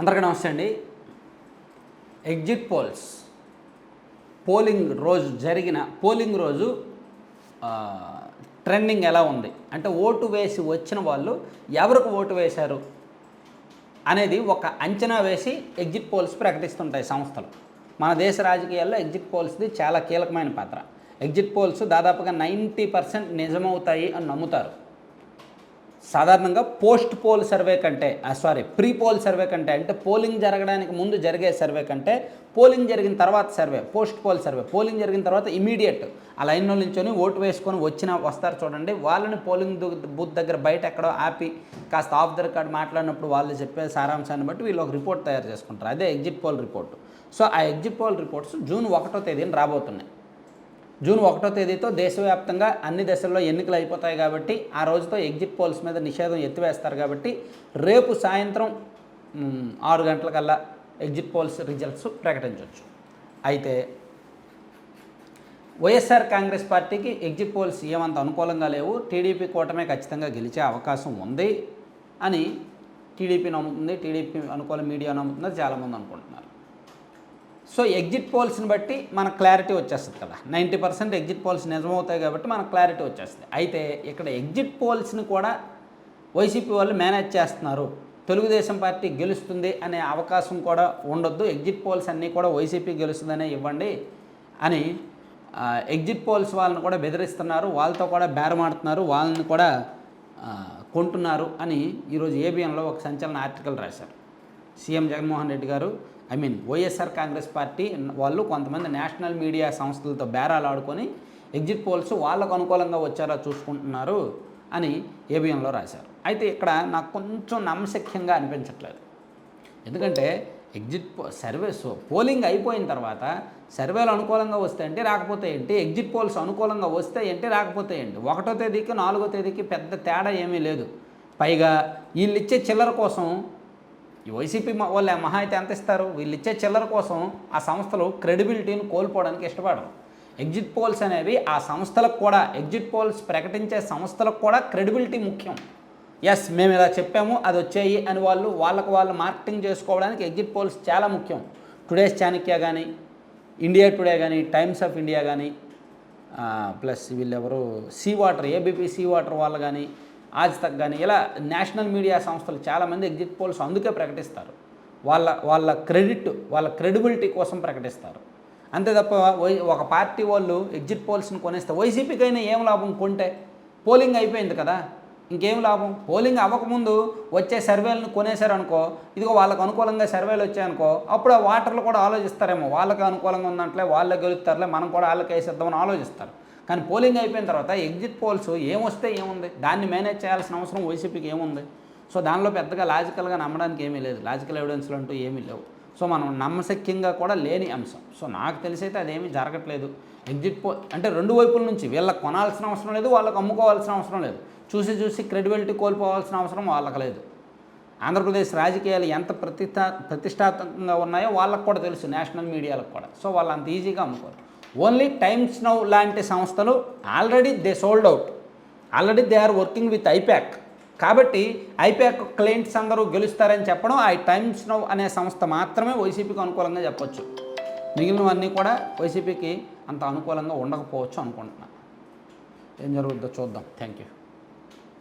అందరికీ నమస్తే అండి. Exit polls. పోలింగ్ రోజు జరిగిన పోలింగ్ రోజు ట్రెండింగ్ ఎలా ఉంది? అంటే ఓటు వేసి వచ్చిన వాళ్ళు ఎవరికి ఓటు వేశారు అనేది ఒక అంచనా వేసి ఎగ్జిట్ పోల్స్ ప్రకటిస్తుంటాయి సంస్థలు. మన దేశ రాజకీయాల్లో ఎగ్జిట్ పోల్స్ది చాలా కీలకమైన పాత్ర. ఎగ్జిట్ పోల్స్ దాదాపుగా నైంటీ పర్సెంట్ నిజమవుతాయి అని నమ్ముతారు. సాధారణంగా పోస్ట్ పోల్ సర్వే కంటే సారీ ప్రీ పోల్ సర్వే కంటే అంటే పోలింగ్ జరగడానికి ముందు జరిగే సర్వే కంటే పోలింగ్ జరిగిన తర్వాత survey post poll survey polling జరిగిన తర్వాత ఇమీడియట్ ఆ లైన్లో నిల్చొని ఓటు వేసుకొని వచ్చిన వస్తారు చూడండి. వాళ్ళని పోలింగ్ బూత్ దగ్గర బయట ఎక్కడో ఆపి కాస్త ఆఫ్ ద రికార్డ్ మాట్లాడినప్పుడు వాళ్ళు చెప్పే సారాంశాన్ని బట్టి వీళ్ళు ఒక రిపోర్ట్ తయారు చేసుకుంటారు. అదే ఎగ్జిట్ పోల్ రిపోర్ట్ సో ఆ ఎగ్జిట్ పోల్ రిపోర్ట్స్ జూన్ ఒకటో తేదీన రాబోతున్నాయి. జూన్ ఒకటో తేదీతో దేశవ్యాప్తంగా అన్ని దశల్లో ఎన్నికలు అయిపోతాయి కాబట్టి ఆ రోజుతో ఎగ్జిట్ పోల్స్ మీద నిషేధం ఎత్తివేస్తారు కాబట్టి రేపు సాయంత్రం ఆరు గంటలకల్లా ఎగ్జిట్ పోల్స్ రిజల్ట్స్ ప్రకటించవచ్చు అయితే వైఎస్ఆర్ కాంగ్రెస్ పార్టీకి ఎగ్జిట్ పోల్స్ ఏమంత అనుకూలంగా లేవు టీడీపీ కూటమే ఖచ్చితంగా గెలిచే అవకాశం ఉంది అని టీడీపీ నమ్ముతుంది టీడీపీ అనుకూల మీడియా నమ్ముతుంది చాలామంది అనుకుంటున్నారు. సో ఎగ్జిట్ పోల్స్ని బట్టి మన క్లారిటీ వచ్చేస్తుంది కదా. నైంటీ పర్సెంట్ ఎగ్జిట్ పోల్స్ నిజమవుతాయి కాబట్టి మనకు క్లారిటీ వచ్చేస్తుంది. అయితే ఇక్కడ ఎగ్జిట్ పోల్స్ని కూడా వైసీపీ వాళ్ళు మేనేజ్ చేస్తున్నారు. తెలుగుదేశం పార్టీ గెలుస్తుంది అనే అవకాశం కూడా ఉండొద్దు. ఎగ్జిట్ పోల్స్ అన్నీ కూడా వైసీపీ గెలుస్తుందనే ఇవ్వండి అని ఎగ్జిట్ పోల్స్ వాళ్ళని కూడా బెదిరిస్తున్నారు. వాళ్ళతో కూడా బేరమాడుతున్నారు. వాళ్ళని కూడా కొంటున్నారు అని ఈరోజు ఏబిఎన్లో ఒక సంచలన ఆర్టికల్ రాశారు. CM Jaganmohan Reddy garu I mean YSR Congress party వాళ్ళు కొంతమంది నేషనల్ మీడియా సంస్థలతో బేరాలు ఆడుకొని ఎగ్జిట్ పోల్స్ వాళ్ళకు అనుకూలంగా వచ్చారా చూసుకుంటున్నారు అని ఏబిఎంలో రాశారు. అయితే ఇక్కడ నాకు కొంచెం నమ్మశక్యంగా అనిపించట్లేదు. ఎందుకంటే ఎగ్జిట్ పో సర్వేస్ పోలింగ్ అయిపోయిన తర్వాత సర్వేలు అనుకూలంగా వస్తే ఏంటి రాకపోతే ఏంటి? ఎగ్జిట్ పోల్స్ అనుకూలంగా వస్తే ఏంటి రాకపోతే ఏంటి? ఒకటో తేదీకి నాలుగో తేదీకి పెద్ద తేడా ఏమీ లేదు. పైగా వీళ్ళు ఇచ్చే చిల్లర కోసం ఈ వైసీపీ మ- వాళ్ళు మహా అయితే ఎంత ఇస్తారు? వీళ్ళు ఇచ్చే చిల్లర కోసం ఆ సంస్థలు క్రెడిబిలిటీని కోల్పోవడానికి ఇష్టపడరు. ఎగ్జిట్ పోల్స్ అనేవి ఆ సంస్థలకు కూడా ఎగ్జిట్ పోల్స్ ప్రకటించే సంస్థలకు కూడా క్రెడిబిలిటీ ముఖ్యం. ఎస్ మేము ఇలా చెప్పాము అది వచ్చాయి అని వాళ్ళు వాళ్ళకు వాళ్ళు మార్కెటింగ్ చేసుకోవడానికి ఎగ్జిట్ పోల్స్ చాలా ముఖ్యం. టుడేస్ చాణక్య కానీ ఇండియా టుడే కానీ టైమ్స్ ఆఫ్ ఇండియా కానీ ప్లస్ వీళ్ళెవరు C voter ABP C voter వాళ్ళు కానీ ఆజ్ తక్ కానీ ఇలా నేషనల్ మీడియా సంస్థలు చాలామంది ఎగ్జిట్ పోల్స్ అందుకే ప్రకటిస్తారు. వాళ్ళ వాళ్ళ క్రెడిట్ వాళ్ళ క్రెడిబిలిటీ కోసం ప్రకటిస్తారు. అంతే తప్ప ఒక పార్టీ వాళ్ళు ఎగ్జిట్ పోల్స్ని కొనేస్తే వైసీపీకైనా ఏం లాభం కొంటే? పోలింగ్ అయిపోయింది కదా. ఇంకేం లాభం? పోలింగ్ అవ్వకముందు వచ్చే సర్వేలను కొనేశారనుకో ఇదిగో వాళ్ళకు అనుకూలంగా సర్వేలు వచ్చాయనుకో అప్పుడు ఆ వాటర్లు కూడా ఆలోచిస్తారేమో. వాళ్ళకి అనుకూలంగా ఉందంటలే వాళ్ళే గెలుస్తారులే మనం కూడా వాళ్ళకి వేసేద్దామని ఆలోచిస్తారు. కానీ పోలింగ్ అయిపోయిన తర్వాత ఎగ్జిట్ పోల్స్ ఏమొస్తే ఏముంది? దాన్ని మేనేజ్ చేయాల్సిన అవసరం వైసీపీకి ఏముంది? సో దానిలో పెద్దగా లాజికల్గా నమ్మడానికి ఏమీ లేదు. లాజికల్ ఎవిడెన్స్లు అంటూ ఏమీ లేవు. సో మనం నమ్మశక్యంగా కూడా లేని అంశం. సో నాకు తెలిసైతే అదేమీ జరగట్లేదు. ఎగ్జిట్ పో అంటే రెండు వైపుల నుంచి వీళ్ళకి కొనాల్సిన అవసరం లేదు వాళ్ళకి అమ్ముకోవాల్సిన అవసరం లేదు. చూసి చూసి క్రెడిబిలిటీ కోల్పోవాల్సిన అవసరం వాళ్ళకి లేదు. ఆంధ్రప్రదేశ్ రాజకీయాలు ఎంత ప్రతిష్టా ప్రతిష్టాత్మకంగా ఉన్నాయో వాళ్ళకు కూడా తెలుసు నేషనల్ మీడియాలకు కూడా. సో వాళ్ళు అంత ఈజీగా అమ్ముకోరు. ఓన్లీ టైమ్స్ నౌ లాంటి సంస్థలు already they sold out. Already they are working with IPAC. కాబట్టి ఐప్యాక్ క్లయింట్స్ అందరూ గెలుస్తారని చెప్పడం ఆ టైమ్స్ నౌ అనే సంస్థ మాత్రమే వైసీపీకి అనుకూలంగా చెప్పొచ్చు. మిగిలినవన్నీ కూడా వైసీపీకి అంత అనుకూలంగా ఉండకపోవచ్చు అనుకుంటున్నాను ఏం జరుగుతుందో చూద్దాం. Thank you